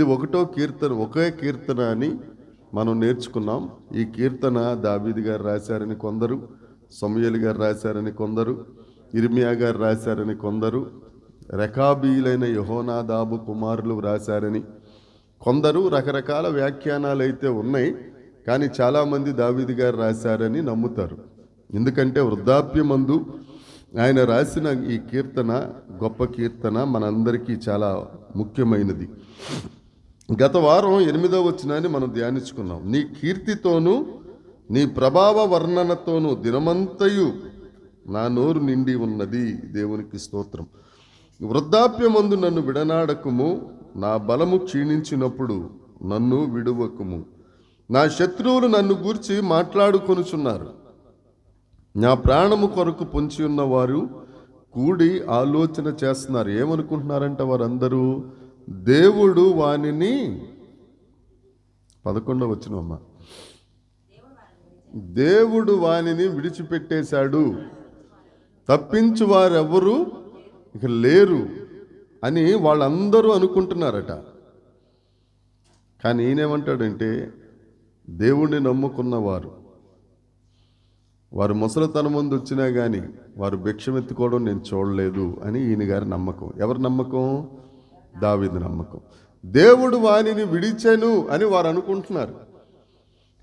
ఇది ఒకటో కీర్తన ఒకే కీర్తన అని మనం నేర్చుకున్నాం. ఈ కీర్తన దావీది గారు రాశారని కొందరు సమయలు గారు రాశారని కొందరు ఇర్మియా గారు రాశారని కొందరు రెకాబీలైన యహోనాదాబు కుమారులు రాశారని కొందరు రకరకాల వ్యాఖ్యానాలు అయితే ఉన్నాయి కానీ చాలామంది దావీది గారు రాశారని నమ్ముతారు. ఎందుకంటే వృద్ధాప్యమందు ఆయన రాసిన ఈ కీర్తన గొప్ప కీర్తన మనందరికీ చాలా ముఖ్యమైనది. గత వారం ఎనిమిదో వచ్చినాన్ని మనం ధ్యానించుకున్నాం. నీ కీర్తితోనూ నీ ప్రభావ వర్ణనతోనూ దినమంతయు నా నోరు నిండి ఉన్నది దేవునికి స్తోత్రం. వృద్ధాప్యమందు నన్ను విడనాడకుము నా బలము క్షీణించినప్పుడు నన్ను విడువకుము. నా శత్రువులు నన్ను గూర్చి మాట్లాడుకొనుచున్నారు. నా ప్రాణము కొరకు పొంచి ఉన్నవారు కూడి ఆలోచన చేస్తున్నారు. ఏమనుకుంటున్నారంట వారందరూ? దేవుడు వానిని పదకొండవ వచ్చినమ్మ దేవుడు వానిని విడిచిపెట్టేశాడు. తప్పించు వారెవరు ఇక లేరు అని వాళ్ళందరూ అనుకుంటున్నారట. కానీ ఈయనేమంటాడంటే దేవుణ్ణి నమ్ముకున్నవారు. వారు ముసలితనం ముందు వచ్చినా కానీ వారు భిక్షమెత్తుకోవడం నేను చూడలేదు అని ఈయన గారి నమ్మకం. ఎవరి నమ్మకం? దావీదు నమ్మకం. దేవుడు వానిని విడిచెను అని వారు అనుకుంటున్నారు.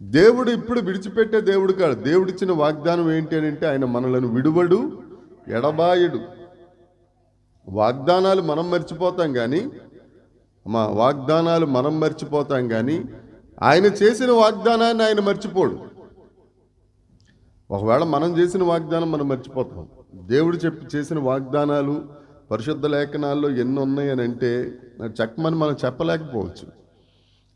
దేవుడు ఇప్పుడు విడిచిపెట్టే దేవుడు కాదు దేవుడిచ్చిన వాగ్దానం ఏంటి అని అంటే ఆయన మనలను విడువడు ఎడబాయుడు. వాగ్దానాలు మనం మర్చిపోతాం కానీ మా వాగ్దానాలు మనం మర్చిపోతాం కానీ ఆయన చేసిన వాగ్దానాన్ని ఆయన మర్చిపోడు. ఒకవేళ మనం చేసిన వాగ్దానం మనం మర్చిపోతాం. దేవుడు చెప్పి చేసిన వాగ్దానాలు పరిశుద్ధ లేఖనాల్లో ఎన్ని ఉన్నాయని అంటే చక్కమని మనం చెప్పలేకపోవచ్చు.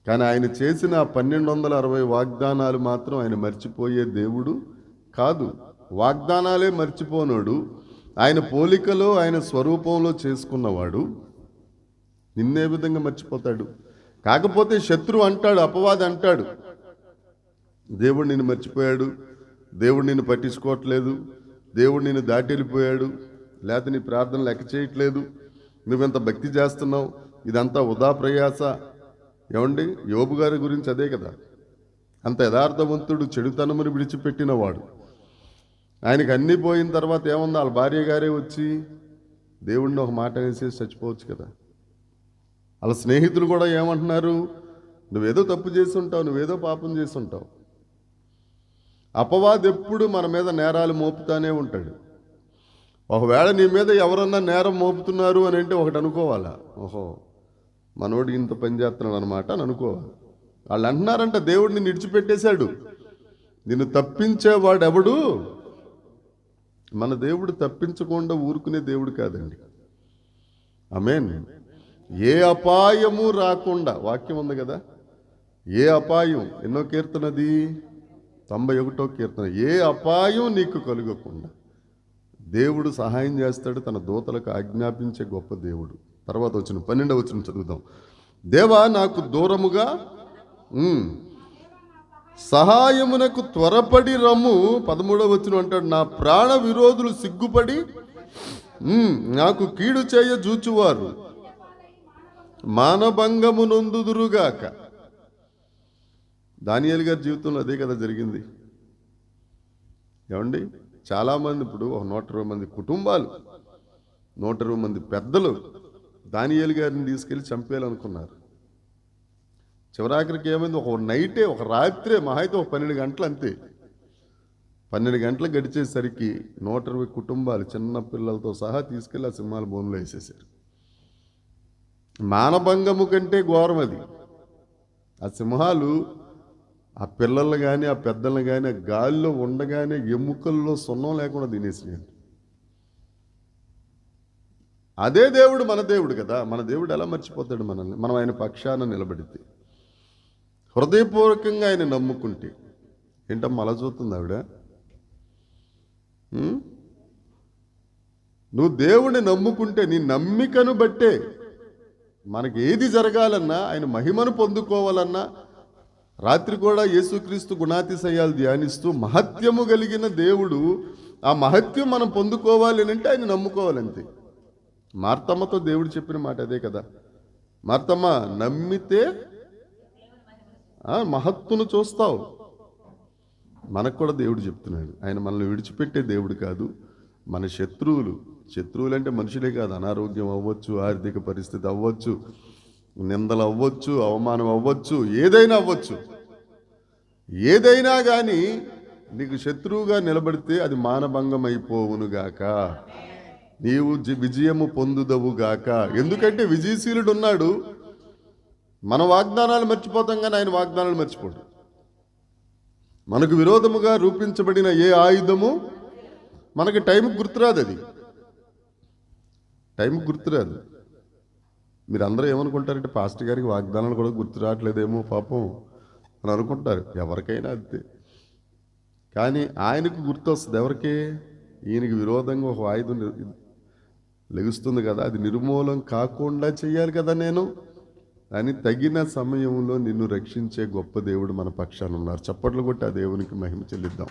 కానీ ఆయన చేసిన పన్నెండు వందల అరవై వాగ్దానాలు మాత్రం ఆయన మర్చిపోయే దేవుడు కాదు. వాగ్దానాలే మర్చిపోనోడు. ఆయన పోలికలో ఆయన స్వరూపంలో చేసుకున్నవాడు నిన్నే విధంగా మర్చిపోతాడు. కాకపోతే శత్రువు అంటాడు అపవాది అంటాడు. దేవుడు నిన్ను మర్చిపోయాడు. దేవుడు నిన్ను పట్టించుకోవట్లేదు. దేవుడు నిన్ను దాటి వెళ్ళిపోయాడు లేకపోతే నీ ప్రార్థన లెక్క చేయట్లేదు. నువ్వెంత భక్తి చేస్తున్నావు? ఇదంతా ఉదా ప్రయాస. ఏమండి? యోబు గారి గురించి అదే కదా. అంత యథార్థవంతుడు చెడుతనముని విడిచిపెట్టినవాడు. ఆయనకి అన్నీ పోయిన తర్వాత ఏముంది? వాళ్ళ భార్య గారే వచ్చి దేవుడిని ఒక మాట అనేసి చచ్చిపోవచ్చు కదా. వాళ్ళ స్నేహితులు కూడా ఏమంటున్నారు? నువ్వేదో తప్పు చేసి ఉంటావు నువ్వేదో పాపం చేసి ఉంటావు. అపవాదెప్పుడు మన మీద నేరాలు మోపుతానే ఉంటాడు. ఒకవేళ నీ మీద ఎవరన్నా నేరం మోపుతున్నారు అని అంటే ఒకటి అనుకోవాలా? ఓహో మనోడు ఇంత పని చేస్తున్నాడు అనమాట అని అనుకోవాలి. వాళ్ళు అంటున్నారంట దేవుడిని నిడిచిపెట్టేశాడు నిన్ను తప్పించేవాడు ఎవడు మన దేవుడు తప్పించకుండా ఊరుకునే దేవుడు కాదండి. అమేన్ ఏ అపాయము రాకుండా వాక్యం ఉంది కదా? ఏ అపాయం? ఎన్నో కీర్తనది? తొంభై ఒకటో కీర్తన. ఏ అపాయం నీకు కలుగకుండా దేవుడు సహాయం చేస్తాడు తన దూతలకు ఆజ్ఞాపించే గొప్ప దేవుడు. తర్వాత వచ్చిన పన్నెండవ వచ్చిన చదువుదాం. దేవా నాకు దూరముగా సహాయమునకు త్వరపడి రమ్ము. పదమూడవ వచ్చిన అంటాడు నా ప్రాణ విరోధులు సిగ్గుపడి నాకు కీడు చేయ జూచువారు. మానభంగము నొందుదురుగాక. దానియేలు గారి జీవితంలో అదే కదా జరిగింది. ఏమండి? చాలామంది ఇప్పుడు ఒక నూట ఇరవై మంది కుటుంబాలు నూట ఇరవై మంది పెద్దలు దానియేలు గారిని తీసుకెళ్ళి చంపేయాలనుకున్నారు. చివరాఖరికి ఏమైంది? ఒక నైటే ఒక రాత్రే మహా అయితే ఒక పన్నెండు గంటలు అంతే. పన్నెండు గంటలు గడిచేసరికి నూట ఇరవై కుటుంబాలు చిన్న పిల్లలతో సహా తీసుకెళ్ళి ఆ సింహాలు భూమిలో వేసేసారు మానభంగము కంటే ఘోరం అది ఆ సింహాలు ఆ పిల్లలు కానీ ఆ పెద్దలను కానీ గాలిలో ఉండగానే ఎముకల్లో సున్నం లేకుండా తినేసేయండి అదే దేవుడు మన దేవుడు కదా. మన దేవుడు ఎలా మర్చిపోతాడు మనల్ని? మనం ఆయన పక్షాన నిలబడితే. హృదయపూర్వకంగా ఆయన నమ్ముకుంటే. ఏంటమ్మా అలా చూస్తుంది ఆవిడ? నువ్వు దేవుడిని నమ్ముకుంటే నీ నమ్మికను బట్టే మనకి ఏది జరగాలన్నా ఆయన మహిమను పొందుకోవాలన్నా రాత్రి కూడా యేసుక్రీస్తు గుణాతిశయాలు ధ్యానిస్తూ మహత్యము కలిగిన దేవుడు ఆ మహత్యం మనం పొందుకోవాలి అని అంటే ఆయన నమ్ముకోవాలంతే. మార్తమ్మతో దేవుడు చెప్పిన మాట అదే కదా. మార్తమ్మ నమ్మితే మహత్తును చూస్తావు. మనకు కూడా దేవుడు చెప్తున్నాడు. ఆయన మనల్ని విడిచిపెట్టే దేవుడు కాదు మన శత్రువులు. శత్రువులు అంటే మనుషులే కాదు అనారోగ్యం అవ్వచ్చు ఆర్థిక పరిస్థితి అవ్వచ్చు నిందలు అవ్వచ్చు అవమానం అవ్వచ్చు ఏదైనా అవ్వచ్చు. ఏదైనా కానీ నీకు శత్రువుగా నిలబడితే అది మానభంగం అయిపోవునుగాక నీవు జి- విజయము పొందుదవుగాక ఎందుకంటే విజయశీలుడు ఉన్నాడు మన వాగ్దానాలు మర్చిపోతాం కానీ ఆయన వాగ్దానాలు మర్చిపోడు. మనకు విరోధముగా రూపించబడిన ఏ ఆయుధము? మనకి టైంకి గుర్తురాదు అది. టైంకి గుర్తురాదు. మీరు అందరూ ఏమనుకుంటారంటే పాస్టర్ గారికి వాగ్దానాలు కూడా గుర్తు రావట్లేదేమో పాపం అని అనుకుంటారు. ఎవరికైనా అంతే. కానీ ఆయనకు గుర్తొస్తుంది. ఎవరికి? ఈయనకి విరోధంగా ఒక ఆయుధం లెగుస్తుంది కదా. అది నిర్మూలం కాకుండా చేయాలి కదా నేను. అని తగిన సమయంలో నిన్ను రక్షించే గొప్ప దేవుడు మన పక్షాన ఉన్నారు. చప్పట్లు కొట్టి ఆ దేవునికి మహిమ చెల్లిద్దాం.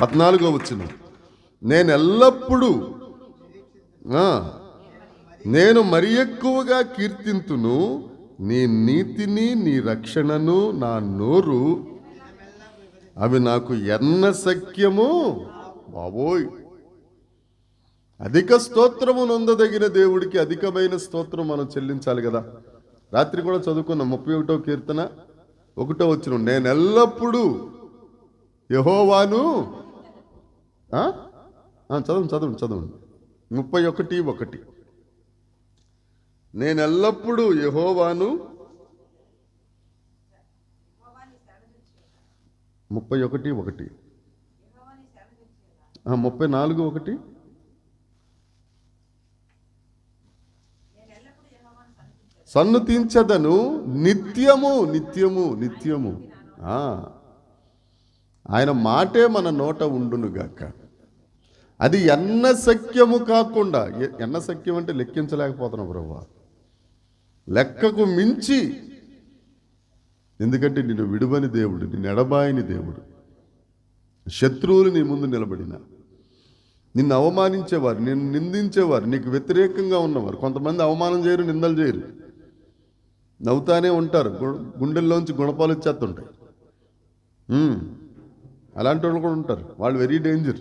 పద్నాలుగో వచ్చిన నేను ఎల్లప్పుడూ నేను మరి ఎక్కువగా కీర్తింతును నీ నీతిని నీ రక్షణను నా నోరు. అవి నాకు ఎన్న సఖ్యము? బాబోయ్! అధిక స్తోత్రము నొందదగిన దేవుడికి అధికమైన స్తోత్రం మనం చెల్లించాలి కదా. రాత్రి కూడా చదువుకున్న ముప్పై ఒకటో కీర్తన ఒకటో వచ్చిన నేను ఎల్లప్పుడూ యహోవాను. చదవండి చదవండి చదవండి. ముప్పై ఒకటి ఒకటి. నేను ఎల్లప్పుడూ యహోవాను ముప్పై ఒకటి ఒకటి. ముప్పై నాలుగు ఒకటి. సన్ను తీంచదను నిత్యము నిత్యము నిత్యము. ఆయన మాటే మన నోట ఉండునుగాక అది ఎన్న సఖ్యము కాకుండా ఎ- ఎన్న సఖ్యం అంటే లెక్కించలేకపోతున్నాం ప్రభు. లెక్కకు మించి. ఎందుకంటే నిన్ను విడువని దేవుడు నిన్ను ఎడబాయని దేవుడు. శత్రువులు నీ ముందు నిలబడిన. నిన్ను అవమానించేవారు నిన్ను నిందించేవారు నీకు వ్యతిరేకంగా ఉన్నవారు. కొంతమంది అవమానం చేయరు నిందలు చేయరు. నవ్వుతానే ఉంటారు. గు- గుండెల్లోంచి గుణపాలు వచ్చేస్తుంటాయి. అలాంటి వాళ్ళు కూడా ఉంటారు. వాళ్ళు వెరీ డేంజర్.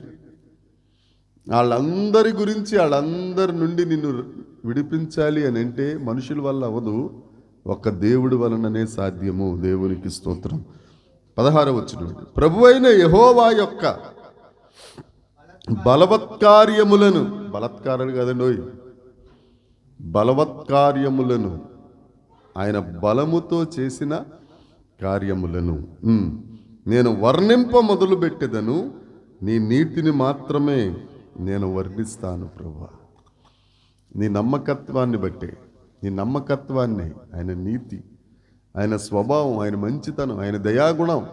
వాళ్ళందరి గురించి వాళ్ళందరి నుండి నిన్ను విడిపించాలి అని అంటే మనుషుల వల్ల అవ్వదు. ఒక దేవుడి వలననే సాధ్యము. దేవునికి స్తోత్రం. పదహార వచ్చిన ప్రభు అయిన యహోవా యొక్క బలవత్కార్యములను బలత్కారాలు కదండి బలవత్కార్యములను ఆయన బలముతో చేసిన కార్యములను. నేను వర్ణింప మొదలుపెట్టెదను నీ నీతిని మాత్రమే నేను వర్ణిస్తాను ప్రభా. నీ నమ్మకత్వాన్ని బట్టే నీ నమ్మకత్వాన్ని ఆయన నీతి ఆయన స్వభావం ఆయన మంచితనం ఆయన దయాగుణం.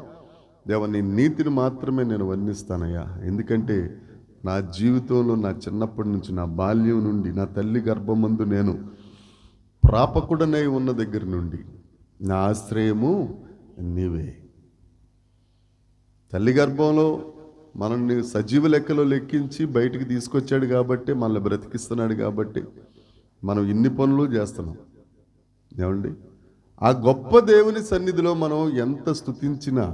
దేవ నీ నీతిని మాత్రమే నేను వర్ణిస్తానయ్యా. ఎందుకంటే నా జీవితంలో నా చిన్నప్పటి నుంచి నా బాల్యం నుండి నా తల్లి గర్భమందు నేను ప్రాపకుడనై ఉన్న దగ్గర నుండి నా ఆశ్రయము నీవే. తల్లి గర్భంలో మనల్ని సజీవ లెక్కలో లెక్కించి బయటికి తీసుకొచ్చాడు కాబట్టి మనల్ని బ్రతికిస్తున్నాడు కాబట్టి మనం ఇన్ని పనులు చేస్తున్నాం. ఏమండి? ఆ గొప్ప దేవుని సన్నిధిలో మనం ఎంత స్థుతించినా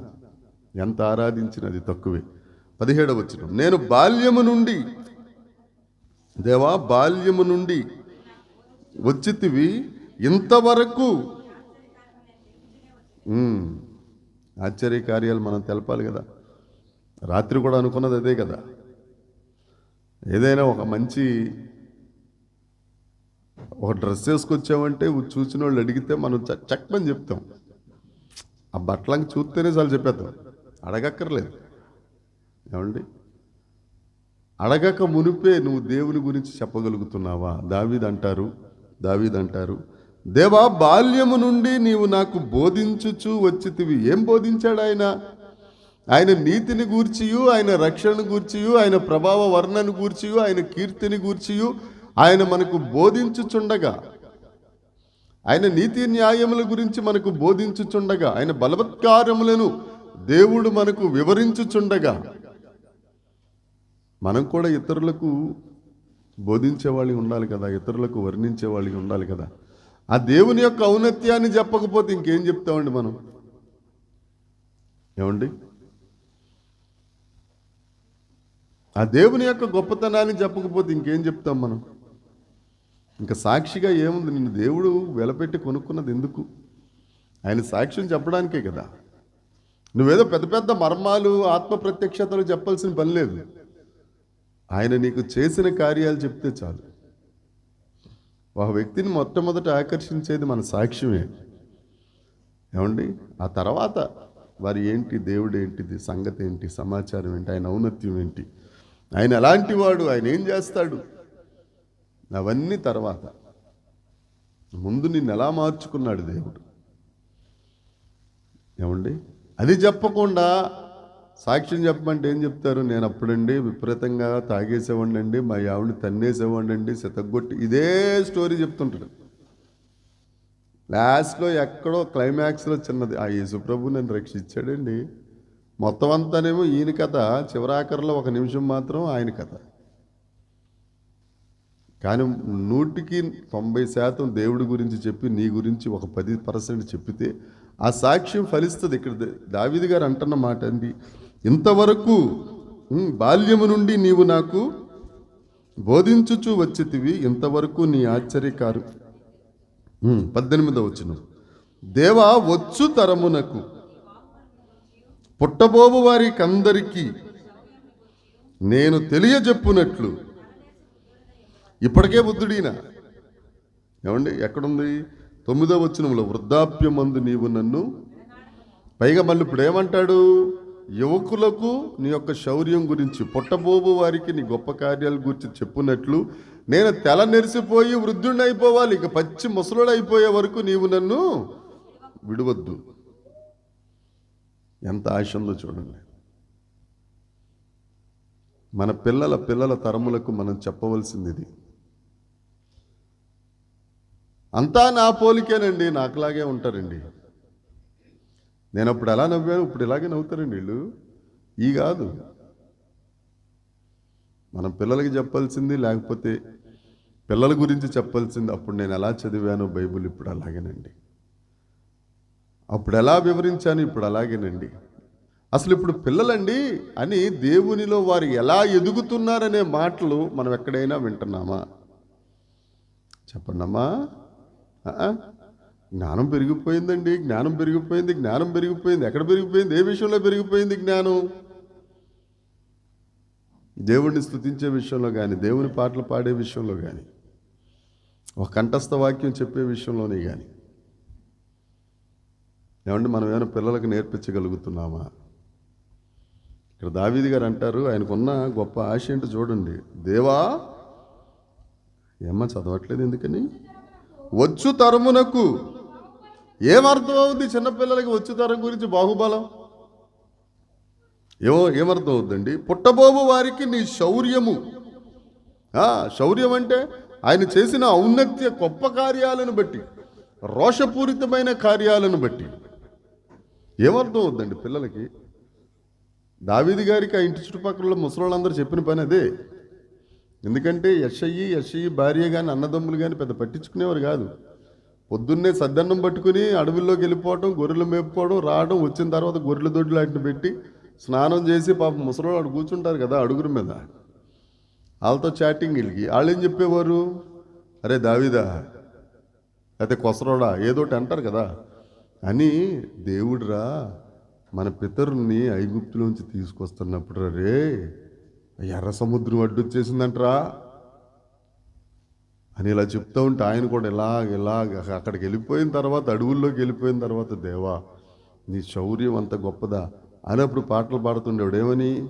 ఎంత ఆరాధించినా అది తక్కువే. పదిహేడవ వచ్చిన నేను బాల్యము నుండి దేవా బాల్యము నుండి వచ్చితివి ఇంతవరకు ఆశ్చర్య కార్యాలు మనం తెలపాలి కదా. రాత్రి కూడా అనుకున్నది అదే కదా. ఏదైనా ఒక మంచి ఒక డ్రెస్ వేసుకొచ్చామంటే చూసిన వాళ్ళు అడిగితే మనం చ- చక్కమని చెప్తాం. ఆ బట్టలంకి చూస్తేనే చాలు చెప్పేద్దాం అడగక్కర్లేదు. ఏమండి? అడగక మునిపే నువ్వు దేవుని గురించి చెప్పగలుగుతున్నావా? దావీద్ అంటారు దావీద్ అంటారు దేవా బాల్యము నుండి నీవు నాకు బోధించుచు వచ్చితివి. ఏం బోధించాడు ఆయన ఆయన నీతిని గూర్చియు ఆయన రక్షణను గూర్చియు ఆయన ప్రభావ వర్ణను గూర్చియు ఆయన కీర్తిని గూర్చియు ఆయన మనకు బోధించుచుండగా. ఆయన నీతి న్యాయముల గురించి మనకు బోధించుచుండగా. ఆయన బలవత్కారములను దేవుడు మనకు వివరించుచుండగా. మనం కూడా ఇతరులకు బోధించే వాళ్ళు ఉండాలి కదా ఇతరులకు వర్ణించే వాళ్ళకి ఉండాలి కదా. ఆ దేవుని యొక్క ఔన్నత్యాన్ని చెప్పకపోతే ఇంకేం చెప్తామండి మనం? ఏమండి? ఆ దేవుని యొక్క గొప్పతనాన్ని చెప్పకపోతే ఇంకేం చెప్తాం మనం? ఇంకా సాక్షిగా ఏముంది? నిన్ను దేవుడు వెలపెట్టి కొనుక్కున్నది ఎందుకు? ఆయన సాక్ష్యం చెప్పడానికే కదా. నువ్వేదో పెద్ద పెద్ద మర్మాలు ఆత్మ ప్రత్యక్షతలు చెప్పాల్సిన పని లేదు. ఆయన నీకు చేసిన కార్యాలు చెప్తే చాలు. ఒక వ్యక్తిని మొట్టమొదట ఆకర్షించేది మన సాక్ష్యమే. ఏమండి? ఆ తర్వాత వారి ఏంటి? దేవుడు ఏంటిది? సంగతి ఏంటి? సమాచారం ఏంటి? ఆయన ఔన్నత్యం ఏంటి? ఆయన ఎలాంటి వాడు ఆయన ఏం చేస్తాడు? అవన్నీ తర్వాత. ముందు నిన్ను ఎలా మార్చుకున్నాడు దేవుడు? ఏమండి? అది చెప్పకుండా సాక్ష్యం చెప్పమంటే ఏం చెప్తారు? నేను అప్పుడండి విపరీతంగా తాగేసేవాడిని అండి మా ఆవిడని తన్నేసేవాడిని అండి ఇదే స్టోరీ చెప్తుంటాడు. లాస్ట్లో ఎక్కడో క్లైమాక్స్లో చిన్నది ఆ యేసుప్రభు నన్ను రక్షించాడండి. మొత్తం అంతానేమో ఈయన కథ చివరాఖరిలో ఒక నిమిషం మాత్రం ఆయన కథ. కానీ నూటికి తొంభై శాతం దేవుడి గురించి చెప్పి నీ గురించి ఒక పది పర్సెంట్ చెప్పితే ఆ సాక్ష్యం ఫలిస్తుంది. ఇక్కడ దావిది గారు అంటున్న మాట అండి ఇంతవరకు బాల్యము నుండి నీవు నాకు బోధించుచు వచ్చితివి ఇంతవరకు నీ ఆశ్చర్యకారు పద్దెనిమిదవ వచ్చిన దేవా వచ్చు తరమునకు పుట్టబోవు వారికందరికీ నేను తెలియజెప్పునట్లు. ఇప్పటికే బుద్ధుడినా ఏమండి ఎక్కడుంది? తొమ్మిదో వచనంలో వృద్ధాప్యమందు నీవు నన్ను పైగా మళ్ళీ ఇప్పుడు ఏమంటాడు యువకులకు నీ యొక్క శౌర్యం గురించి పుట్టబోబు వారికి నీ గొప్ప కార్యాల గురించి చెప్పునట్లు నేను తెల నెరిసిపోయి వృద్ధుణ్ణి అయిపోవాలి ఇక పచ్చి ముసలుడు అయిపోయే వరకు నీవు నన్ను విడవద్దు. ఎంత ఆశ ఉందో చూడండి. మన పిల్లల పిల్లల తరములకు మనం చెప్పవలసింది ఇది అంతా నా పోలికేనండి నాకులాగే ఉంటారండి. నేను అప్పుడు ఎలా నవ్వాను ఇప్పుడు ఇలాగే నవ్వుతారండి వీళ్ళు. ఈ కాదు. మనం పిల్లలకి చెప్పాల్సింది లేకపోతే పిల్లల గురించి చెప్పాల్సింది అప్పుడు నేను ఎలా చదివాను బైబిల్ ఇప్పుడు అలాగేనండి. అప్పుడు ఎలా వివరించాను? ఇప్పుడు అలాగేనండి. అసలు ఇప్పుడు పిల్లలండి అని దేవునిలో వారు ఎలా ఎదుగుతున్నారనే మాటలు మనం ఎక్కడైనా వింటున్నామా? చెప్పండమ్మా. జ్ఞానం పెరిగిపోయిందండి జ్ఞానం పెరిగిపోయింది జ్ఞానం పెరిగిపోయింది. ఎక్కడ పెరిగిపోయింది? ఏ విషయంలో పెరిగిపోయింది జ్ఞానం? దేవుణ్ణి స్తుతించే విషయంలో కానీ దేవుని పాటలు పాడే విషయంలో కానీ ఒక కంఠస్థ వాక్యం చెప్పే విషయంలోనే కానీ ఏమంటే మనం ఏమైనా పిల్లలకు నేర్పించగలుగుతున్నామా? ఇక్కడ దావీది గారు అంటారు ఆయనకున్న గొప్ప ఆశ ఏంటో చూడండి. దేవా ఏమ్మా చదవట్లేదు ఎందుకని? వచ్చు తరమునకు. ఏమర్థం అవుద్ది చిన్నపిల్లలకి వచ్చు తరం గురించి? బాహుబలం. ఏమో ఏమర్థం అవుద్దండి పుట్టబోబు వారికి నీ శౌర్యము. శౌర్యం అంటే ఆయన చేసిన ఔన్నత్య గొప్ప కార్యాలను బట్టి రోషపూరితమైన కార్యాలను బట్టి. ఏమర్థం అవుద్దండి పిల్లలకి? దావీది గారికి ఆ ఇంటి చుట్టుపక్కల ముసలోళ్ళందరూ చెప్పిన పని అదే. ఎందుకంటే యశయ్యి యశయ్యి భార్య కానీ అన్నదమ్ములు కానీ పెద్ద పట్టించుకునేవారు కాదు. పొద్దున్నే సద్దన్నం పట్టుకుని అడవుల్లోకి వెళ్ళిపోవడం గొర్రెలు మేపుకోవడం రావడం వచ్చిన తర్వాత గొర్రెల దొడ్లు వాటిని పెట్టి స్నానం చేసి పాప ముసలోళ్ళు అక్కడ కూర్చుంటారు కదా అడుగురు మీద. వాళ్ళతో చాటింగ్ వీళ్ళకి. వాళ్ళు ఏం చెప్పేవారు? అరే దావిదా అయితే కొసరోడా ఏదోటి అంటారు కదా. అని దేవుడురా మన పితరుల్ని ఐగుప్తులోంచి తీసుకొస్తున్నప్పుడు రే ఎర్ర సముద్రం అడ్డొచ్చేసిందంటరా అని ఇలా చెప్తూ ఉంటే ఆయన కూడా ఇలాగ ఇలాగ అక్కడికి వెళ్ళిపోయిన తర్వాత అడవుల్లోకి వెళ్ళిపోయిన తర్వాత దేవా నీ శౌర్యం అంత గొప్పదా? అని అప్పుడు పాటలు పాడుతుండేవాడు. ఏమని?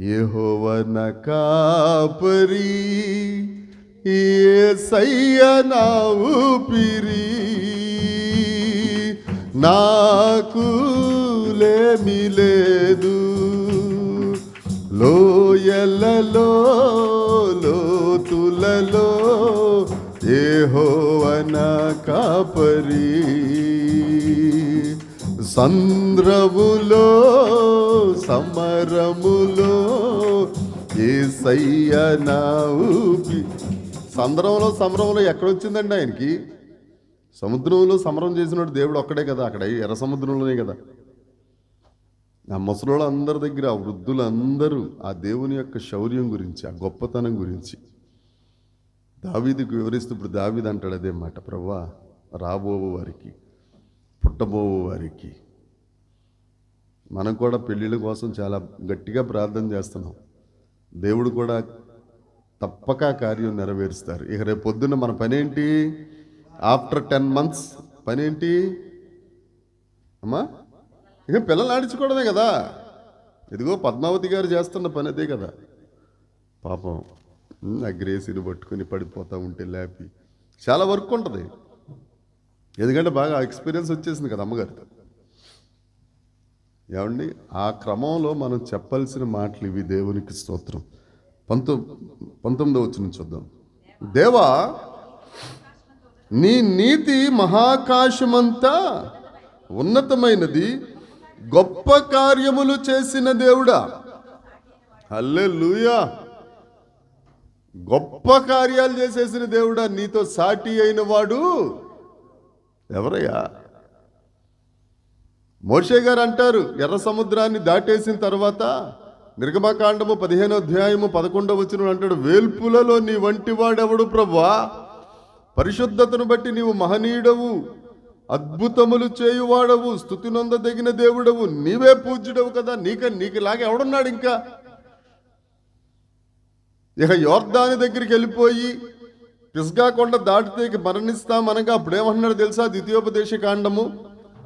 ఏహోవన కాపరి ఏసయ్య నా ఊపిరి. నాకు లేమి లేదు. లోయలలో లోతులలో ఏహోవన కాపరి. సంద్రములో సమరములో ఏసయ్య నా సంద్రములో సంద్రంలో సమరంలో ఎక్కడొచ్చిందండి ఆయనకి? సముద్రంలో సమరం చేసినోడు దేవుడు ఒక్కడే కదా అక్కడ ఎర్ర సముద్రంలోనే కదా. ఆ ముసలోళ్ళ అందరి దగ్గర ఆ వృద్ధులందరూ ఆ దేవుని యొక్క శౌర్యం గురించి ఆ గొప్పతనం గురించి దావీదికి వివరిస్తూ ఇప్పుడు దావీది అంటాడు అదే మాట ప్రవ్వా రాబో వారికి పుట్టబో వారికి మనం కూడా పెళ్ళిళ్ళ కోసం చాలా గట్టిగా ప్రార్థన చేస్తున్నాం. దేవుడు కూడా తప్పక కార్యం నెరవేరుస్తారు. ఇక రేపు పొద్దున్న మన పనేంటి? ఆఫ్టర్ టెన్ మంత్స్ పని ఏంటి అమ్మా ఇక పిల్లలు ఆడించుకోవడమే కదా. ఇదిగో పద్మావతి గారు చేస్తున్న పని అదే కదా. పాపం ఆ గ్రేసీని పట్టుకుని పడిపోతూ ఉంటే లేపి. చాలా వర్క్ ఉంటుంది. ఎందుకంటే బాగా ఎక్స్పీరియన్స్ వచ్చేసింది కదా అమ్మగారితో ఏమండి ఆ క్రమంలో మనం చెప్పాల్సిన మాటలు ఇవి దేవునికి స్తోత్రం. పంతొ పంతొమ్మిదో వచ్చిన చూద్దాం. దేవా నీ నీతి మహాకాశమంతా ఉన్నతమైనది గొప్ప కార్యములు చేసిన దేవుడా. హల్లే గొప్ప కార్యాలు చేసేసిన దేవుడా నీతో సాటి అయిన వాడు ఎవరయ్యా? మోషే గారు అంటారు ఎర్ర సముద్రాన్ని దాటేసిన తర్వాత నిర్గమకాండము పదిహేనో అధ్యాయము పదకొండవ వచ్చిన అంటాడు వేల్పులలో నీ వంటి వాడెవడు ప్రభా? పరిశుద్ధతను బట్టి నీవు మహనీయుడవు అద్భుతములు చేయువాడవు స్థుతి నొందదగిన దేవుడవు నీవే పూజ్యుడవు కదా నీక నీకులాగా ఎవడున్నాడు ఇంకా? ఇక యోర్దాని దగ్గరికి వెళ్ళిపోయి పిస్గా కొండ దాటితే మరణిస్తామనగా అప్పుడేమంటున్నాడు తెలుసా ద్వితీయోపదేశ కాండము?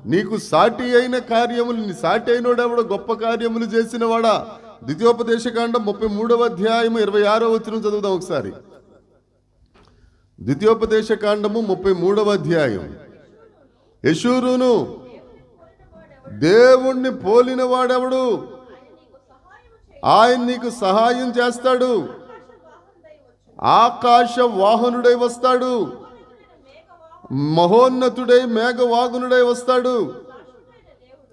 నీకు సాటి అయిన కార్యములు నీ సాటి అయినోడెవడో గొప్ప కార్యములు చేసినవాడా? ద్వితీయోపదేశ కాండం ముప్పై మూడవ అధ్యాయము ఇరవై ఆరో వచ్చిన చదువుదాం ఒకసారి. ద్వితీయోపదేశ కాండము ముప్పై మూడవ అధ్యాయం. యశూరును దేవుణ్ణి పోలిన వాడెవడు ఆయన నీకు సహాయం చేస్తాడు. ఆకాశ వాహనుడై వస్తాడు. మహోన్నతుడై మేఘవాగునుడై వస్తాడు.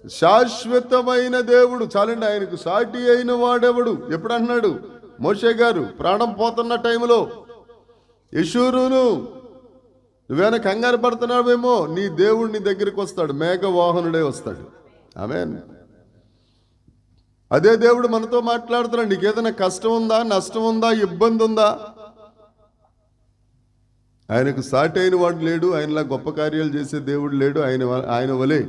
శాశ్వతమైన దేవుడు. చాలండి ఆయనకు సాటి అయిన వాడెవడు ఎప్పుడు అన్నాడు మోషే గారు ప్రాణం పోతున్న టైంలో యశూరును నువ్వేనా కంగారు పడుతున్నావేమో నీ దేవుడు నీ దగ్గరికి వస్తాడు మేఘవాహనుడే వస్తాడు. ఆమెన్. అదే దేవుడు మనతో మాట్లాడుతున్నాడు నీకు ఏదైనా కష్టం ఉందా నష్టం ఉందా ఇబ్బంది ఉందా? ఆయనకు సాటి అయిన వాడు లేడు ఆయనలా గొప్ప కార్యాలు చేసే దేవుడు లేడు ఆయన ఆయన వలె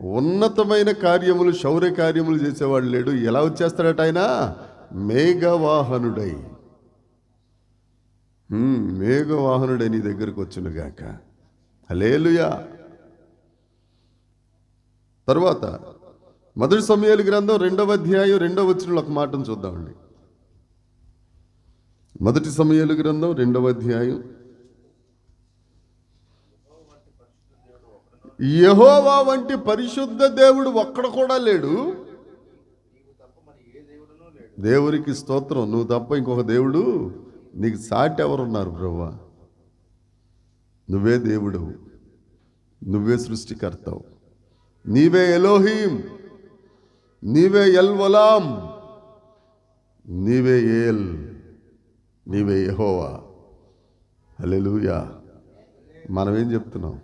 ఉన్నతమైన కార్యములు శౌర్య కార్యములు చేసేవాడు లేడు. ఎలా వచ్చేస్తాడట ఆయన? మేఘవాహనుడై. మేఘవాహనుడే నీ దగ్గరకు వచ్చునుగాక హలేలుయా తర్వాత మొదటి సమయాల గ్రంథం రెండవ అధ్యాయం రెండవ వచ్చిన ఒక మాటను చూద్దామండి మొదటి సమయాల గ్రంథం రెండవ అధ్యాయం. యహోవా వంటి పరిశుద్ధ దేవుడు ఒక్కడ కూడా లేడు. దేవునికి స్తోత్రం నువ్వు తప్ప ఇంకొక దేవుడు నీకు సాటి ఎవరున్నారు బ్రవ్వా నువ్వే దేవుడు నువ్వే సృష్టికర్తవు. నీవే ఎలోహీం. నీవే ఎల్వలాం నీవే ఏల్. నీవే యహోవా. హల్లెలూయా. మనం ఏం చెప్తున్నాం?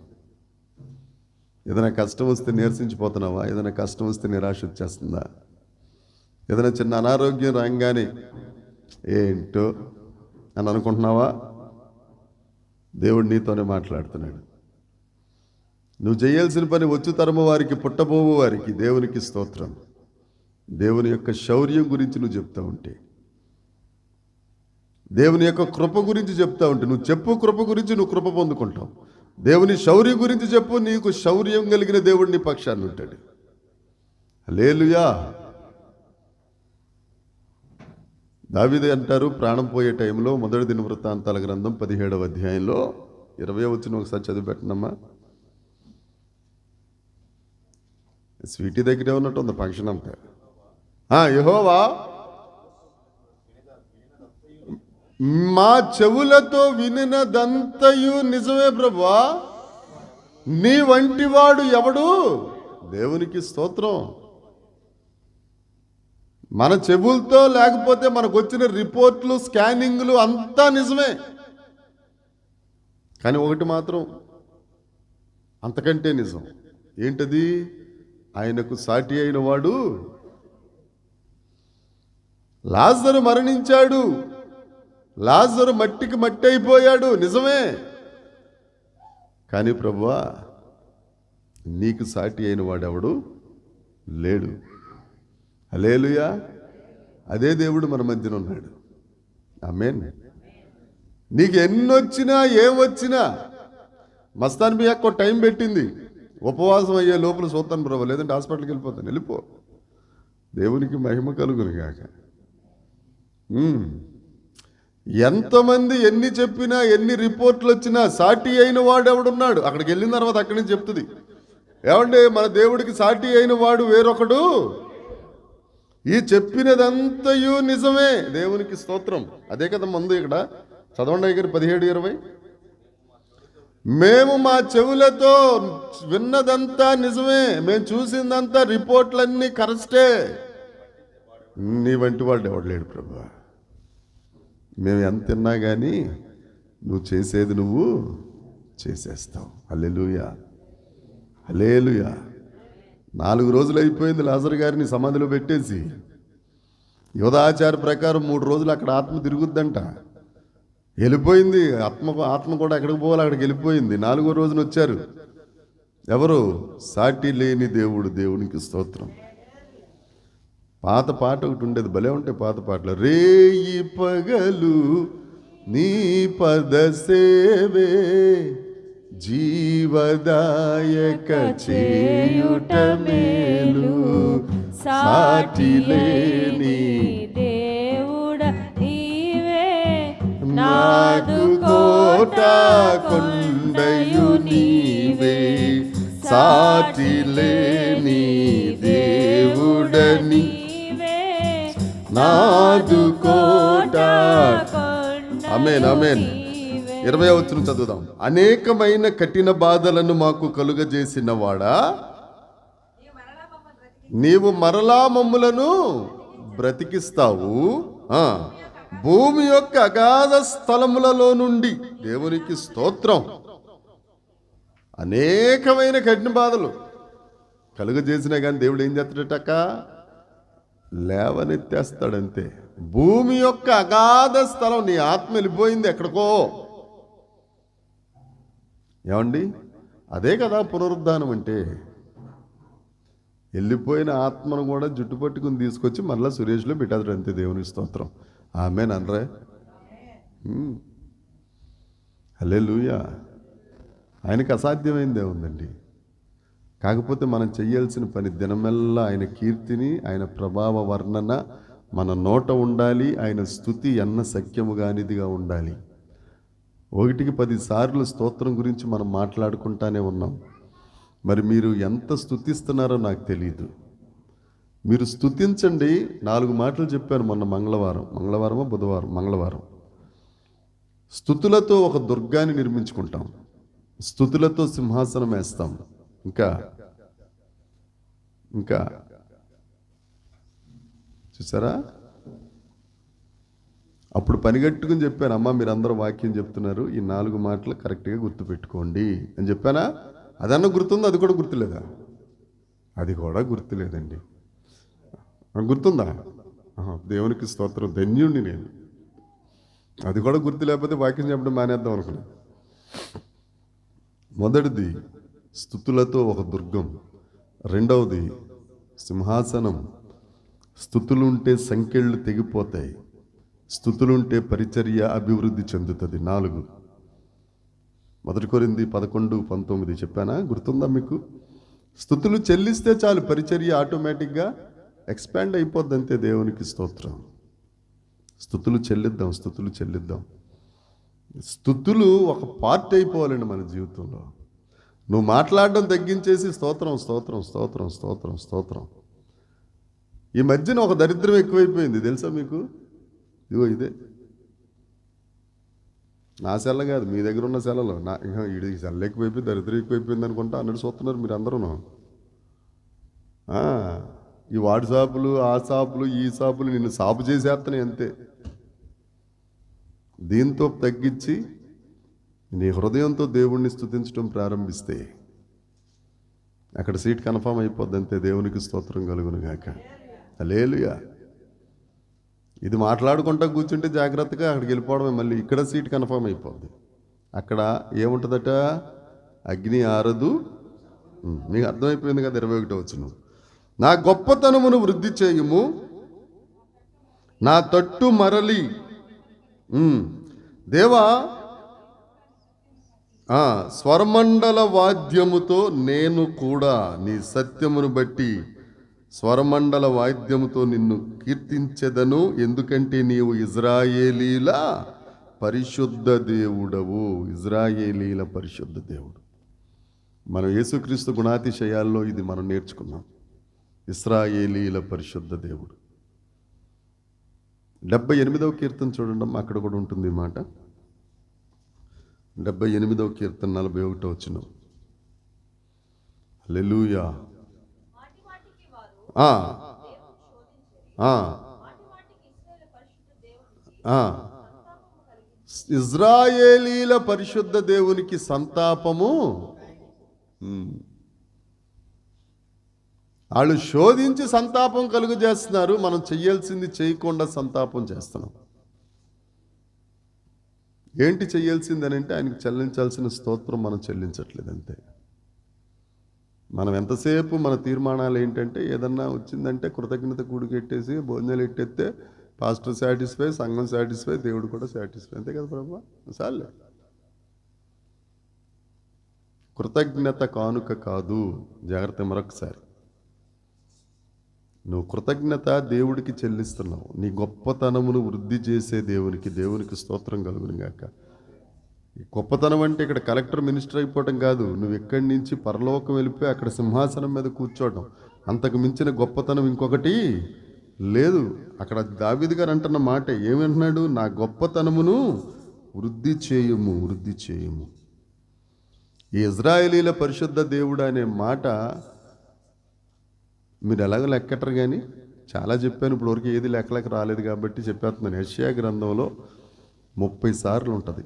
ఏదైనా కష్టం వస్తే నీరసించిపోతున్నావా? ఏదైనా కష్టం వస్తే నిరాశ వచ్చేస్తుందా? ఏదైనా చిన్న అనారోగ్యం రాగానే ఏంటో అని అనుకుంటున్నావా? దేవుడు నీతోనే మాట్లాడుతున్నాడు. నువ్వు చేయాల్సిన పని వచ్చు తరము వారికి పుట్టబోవు వారికి దేవునికి స్తోత్రం. దేవుని యొక్క శౌర్యం గురించి నువ్వు చెప్తా ఉంటే. దేవుని యొక్క కృప గురించి చెప్తా ఉంటే. నువ్వు చెప్పు కృప గురించి నువ్వు కృప పొందుకుంటావు. దేవుని శౌర్యం గురించి చెప్పు నీకు శౌర్యం కలిగిన దేవుడిని పక్షాన్ని ఉంటాడు. లేలుయా దావిది అంటారు ప్రాణం పోయే టైంలో మొదటి దిన వృత్తాంతాల గ్రంథం పదిహేడవ అధ్యాయంలో ఇరవై వచ్చిన ఒకసారి చదివి పెట్టనమ్మా. స్వీటీ దగ్గరే ఉన్నట్టు ఉంది ఫంక్షన్ అంతా. యహోవా మా చెవులతో వినినదంతయు నిజమే ప్రభా నీ వంటివాడు ఎవడు? దేవునికి స్తోత్రం. మన చెవులతో లేకపోతే మనకు వచ్చిన రిపోర్ట్లు స్కానింగ్లు అంతా నిజమే. కానీ ఒకటి మాత్రం అంతకంటే నిజం. ఏంటది? ఆయనకు సాటి అయిన వాడు లాజరు మరణించాడు. లాజరు మట్టికి మట్టి అయిపోయాడు. నిజమే. కానీ ప్రభువా నీకు సాటి అయిన వాడెవడు? లేడు. అలేలుయా అదే దేవుడు మన మధ్యన ఉన్నాడు. ఆమెన్. నీకు ఎన్నొచ్చినా ఏమొచ్చినా మస్తాన్ మీ ఎక్కువ టైం పెట్టింది. ఉపవాసం అయ్యే లోపల చూస్తాను ప్రభు లేదంటే హాస్పిటల్కి వెళ్ళిపోతాను. వెళ్ళిపో. దేవునికి మహిమ కలుగును కాక ఎంతమంది ఎన్ని చెప్పినా ఎన్ని రిపోర్ట్లు వచ్చినా సాటి అయిన వాడు ఎవడున్నాడు అక్కడికి వెళ్ళిన తర్వాత అక్కడి నుంచి చెప్తుంది. ఏమంటే మన దేవుడికి సాటి అయిన వాడు వేరొకడు? ఈ చెప్పినదంతయు నిజమే. దేవునికి స్తోత్రం. అదే కదా మందు ఇక్కడ. చదవండి దగ్గర పదిహేడు ఇరవై. మేము మా చెవులతో విన్నదంతా నిజమే. మేము చూసిందంతా రిపోర్ట్లన్నీ కరెస్టే నీ వంటి వాడు ఎవడలేడు ప్రభా ప్రభు? మేము ఎంత తిన్నా కానీ నువ్వు చేసేది నువ్వు చేసేస్తావు. అల్లెలుయా అలేలుయా నాలుగు రోజులు అయిపోయింది లాజర్ గారిని సమాధిలో పెట్టేసి. యోధాచార ప్రకారం మూడు రోజులు అక్కడ ఆత్మ తిరుగుద్దంట. వెళ్ళిపోయింది. ఆత్మ ఆత్మ కూడా ఎక్కడికి పోవాలి? అక్కడికి వెళ్ళిపోయింది. నాలుగో రోజున వచ్చారు. ఎవరు? సాటి లేని దేవుడు దేవునికి స్తోత్రం. పాత పాట ఒకటి ఉండేది. భలే ఉంటాయి పాత పాటలు. రేయి పగలు నీ పద సేవే. జీవదాయక చేయుట మేలు సాటి లేని దేవుడ నీవే. నాదు కోట కొండయు నీవే సాటి లేని దేవుడని నీవే. నాదు కోట అమేన్ అమేన్ ఇరవై వచ్చిన చదువుదాం. అనేకమైన కఠిన బాధలను మాకు కలుగజేసిన వాడా? నీవు మరలా మమ్ములను బ్రతికిస్తావు. భూమి యొక్క అగాధ స్థలములలో నుండి దేవునికి స్తోత్రం. అనేకమైన కఠిన బాధలు కలుగజేసినా కానీ దేవుడు ఏం చేస్తాడటక్క లేవనెత్తేస్తాడంతే. భూమి యొక్క అగాధ స్థలం నీ ఆత్మ వెళ్ళిపోయింది ఎక్కడికో. ఏమండి? అదే కదా పునరుద్ధానం అంటే. వెళ్ళిపోయిన ఆత్మను కూడా జుట్టు పట్టుకుని తీసుకొచ్చి మళ్ళీ సురేష్లో పెట్టాడు అంతే దేవుని స్తోత్రం. ఆమె నన్రే హలే ఆయనకు అసాధ్యమైందే ఉందండి కాకపోతే మనం చేయాల్సిన పని దినమెల్లా ఆయన కీర్తిని ఆయన ప్రభావ వర్ణన మన నోట ఉండాలి ఆయన స్థుతి ఎన్న సఖ్యముగానిదిగా ఉండాలి. ఒకటికి పది సార్లు స్తోత్రం గురించి మనం మాట్లాడుకుంటానే ఉన్నాం. మరి మీరు ఎంత స్థుతిస్తున్నారో నాకు తెలియదు మీరు స్థుతించండి నాలుగు మాటలు చెప్పాను మొన్న మంగళవారం. మంగళవారమో? బుధవారం. మంగళవారం. స్థుతులతో ఒక దుర్గాన్ని నిర్మించుకుంటాం. స్థుతులతో సింహాసనం వేస్తాం. ఇంకా? ఇంకా? చూసారా? అప్పుడు పనిగట్టుకుని చెప్పాను అమ్మ మీరందరూ వాక్యం చెప్తున్నారు ఈ నాలుగు మాటలు కరెక్ట్గా గుర్తుపెట్టుకోండి అని చెప్పానా? అదన్న గుర్తుందో? అది కూడా గుర్తులేదా? అది కూడా గుర్తులేదండి. గుర్తుందా? దేవునికి స్తోత్రం. ధన్యుణ్ణి నేను. అది కూడా గుర్తు లేకపోతే వాక్యం చెప్పడం మానేద్దాం అనుకున్నా. మొదటిది స్థుతులతో ఒక దుర్గం. రెండవది సింహాసనం. స్థుతులుంటే సంఖ్యళ్ళు తెగిపోతాయి. స్థుతులుంటే పరిచర్య అభివృద్ధి చెందుతుంది. నాలుగు. మొదటి కొరింది పదకొండు పంతొమ్మిది. చెప్పానా? గుర్తుందా మీకు? స్థుతులు చెల్లిస్తే చాలు పరిచర్య ఆటోమేటిక్గా ఎక్స్పాండ్ అయిపోద్ది అంతే దేవునికి స్తోత్రం. స్థుతులు చెల్లిద్దాం స్థుతులు చెల్లిద్దాం. స్థుతులు ఒక పార్ట్ అయిపోవాలండి మన జీవితంలో. నువ్వు మాట్లాడడం తగ్గించేసి స్తోత్రం స్తోత్రం స్తోత్రం స్తోత్రం స్తోత్రం. ఈ మధ్యన ఒక దరిద్రం ఎక్కువైపోయింది. తెలుసా మీకు? ఇదిగో ఇదే. నా సెల్ల కాదు మీ దగ్గర ఉన్న సెలలో నా ఇది ఈడి సెల్ల ఎక్కువైపోయి దరిద్రం ఎక్కువైపోయింది అనుకుంటా అన్నట్టు చూస్తున్నారు మీరు అందరూ ఈ వాట్సాప్లు ఆ షాపులు ఈ షాపులు నిన్ను సాపు చేసేస్తున్నాయి అంతే. దీంతో తగ్గించి నీ హృదయంతో దేవుణ్ణి స్థుతించడం ప్రారంభిస్తే అక్కడ సీట్ కన్ఫామ్ అయిపోద్ది అంతే. దేవునికి స్తోత్రం కలుగునుగాక లేలుగా ఇది మాట్లాడుకుంటా కూర్చుంటే జాగ్రత్తగా అక్కడికి వెళ్ళిపోవడమే మళ్ళీ ఇక్కడ సీట్ కన్ఫర్మ్ అయిపోద్ది. అక్కడ ఏముంటుందట? అగ్ని ఆరదు. మీకు అర్థమైపోయింది కదా ఇరవై ఒకటి వచ్చును నా గొప్పతనమును వృద్ధి చేయుము. నా తట్టు మరలి. దేవా స్వరమండల వాద్యముతో నేను కూడా నీ సత్యమును బట్టి స్వరమండల వాద్యముతో నిన్ను కీర్తించెదను ఎందుకంటే నీవు ఇజ్రాయేలీల పరిశుద్ధ దేవుడవు. ఇజ్రాయేలీల పరిశుద్ధ దేవుడు. మనం యేసుక్రీస్తు గుణాతిశయాల్లో ఇది మనం నేర్చుకున్నాం. ఇస్రాయేలీల పరిశుద్ధ దేవుడు. డెబ్బై ఎనిమిదవ కీర్తన చూడండి అక్కడ కూడా ఉంటుంది మాట. డెబ్బై ఎనిమిదవ కీర్తన నలభై ఒకటో వచ్చిన లెలుయా ఇజ్రాయేలీల పరిశుద్ధ దేవునికి సంతాపము. వాళ్ళు శోధించి సంతాపం కలుగు చేస్తున్నారు. మనం చెయ్యాల్సింది చేయకుండా సంతాపం చేస్తున్నాం. ఏంటి చెయ్యాల్సింది అని అంటే చెల్లించాల్సిన స్తోత్రం మనం చెల్లించట్లేదు అంతే మనం ఎంతసేపు మన తీర్మానాలు ఏంటంటే ఏదన్నా వచ్చిందంటే కృతజ్ఞత కూడికెట్టేసి భోజనాలు ఎట్టేస్తే పాస్టర్ సాటిస్ఫై సంఘం సాటిస్ఫై దేవుడు కూడా సాటిస్ఫై. అంతే కదా ప్రభా? చాలే. కృతజ్ఞత కానుక కాదు. జాగ్రత్త మరొకసారి. నువ్వు కృతజ్ఞత దేవుడికి చెల్లిస్తున్నావు. నీ గొప్పతనమును వృద్ధి చేసే దేవునికి దేవునికి స్తోత్రం కలుగునిగాక గొప్పతనం అంటే ఇక్కడ కలెక్టర్ మినిస్టర్ అయిపోవటం కాదు. నువ్వు ఎక్కడి నుంచి పరలోకం వెళ్ళిపోయి అక్కడ సింహాసనం మీద కూర్చోవటం. అంతకు మించిన గొప్పతనం ఇంకొకటి లేదు. అక్కడ దావిది గారు అంటున్న మాట ఏమంటున్నాడు? నా గొప్పతనమును వృద్ధి చేయము వృద్ధి చేయము. ఈ ఇజ్రాయేలీల పరిశుద్ధ దేవుడు అనే మాట మీరు ఎలాగో లెక్కటరు కానీ చాలా చెప్పాను ఇప్పుడు వరకు ఏది లెక్కలకు రాలేదు కాబట్టి చెప్పేస్తున్నాను. యెషయా గ్రంథంలో ముప్పై సార్లు ఉంటుంది.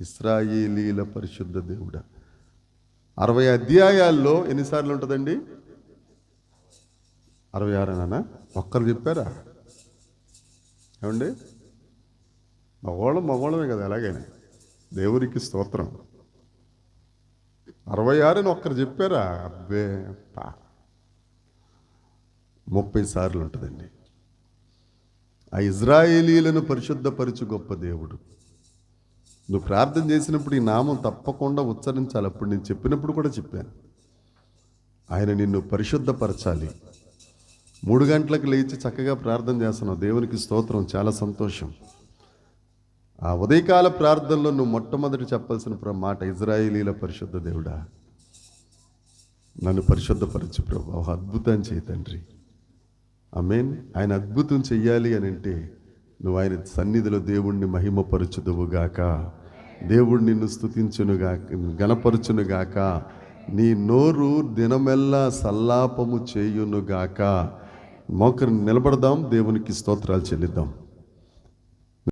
ఇస్రాయేలీల పరిశుద్ధ దేవుడ. అరవై అధ్యాయాల్లో ఎన్నిసార్లు ఉంటుందండి? అరవై ఆరేనా ఒక్కరు చెప్పారా? ఏమండి? మగవాళ్ళం మగవాళ్ళమే కదా ఎలాగైనా. దేవునికి స్తోత్రం. అరవై ఆరుని ఒక్కరు చెప్పారా? అబ్బే పా ముప్పై సార్లు ఉంటుందండి. ఆ ఇజ్రాయేలీలను పరిశుద్ధపరచు గొప్ప దేవుడు. నువ్వు ప్రార్థన చేసినప్పుడు ఈ నామం తప్పకుండా ఉచ్చరించాలి. అప్పుడు నేను చెప్పినప్పుడు కూడా చెప్పాను. ఆయన నిన్ను పరిశుద్ధపరచాలి. మూడు గంటలకు లేచి చక్కగా ప్రార్థన చేస్తున్నావు. దేవునికి స్తోత్రం. చాలా సంతోషం. ఆ ఉదయకాల ప్రార్థనలో నువ్వు మొట్టమొదటి చెప్పాల్సిన మాట ఇజ్రాయేలీల పరిశుద్ధ దేవుడా. నన్ను పరిశుద్ధపరచు ప్రభు. అద్భుతం చేయి తండ్రి. మీన్ ఆయన అద్భుతం చెయ్యాలి అని అంటే నువ్వు ఆయన సన్నిధిలో దేవుణ్ణి మహిమపరచుదువుగాక దేవుడు నిన్ను స్థుతించునుగా గణపరచునుగాక. నీ నోరు దినమెల్లా సల్లాపము చేయునుగాక. మోకరు నిలబడదాం దేవునికి స్తోత్రాలు చెల్లిద్దాం.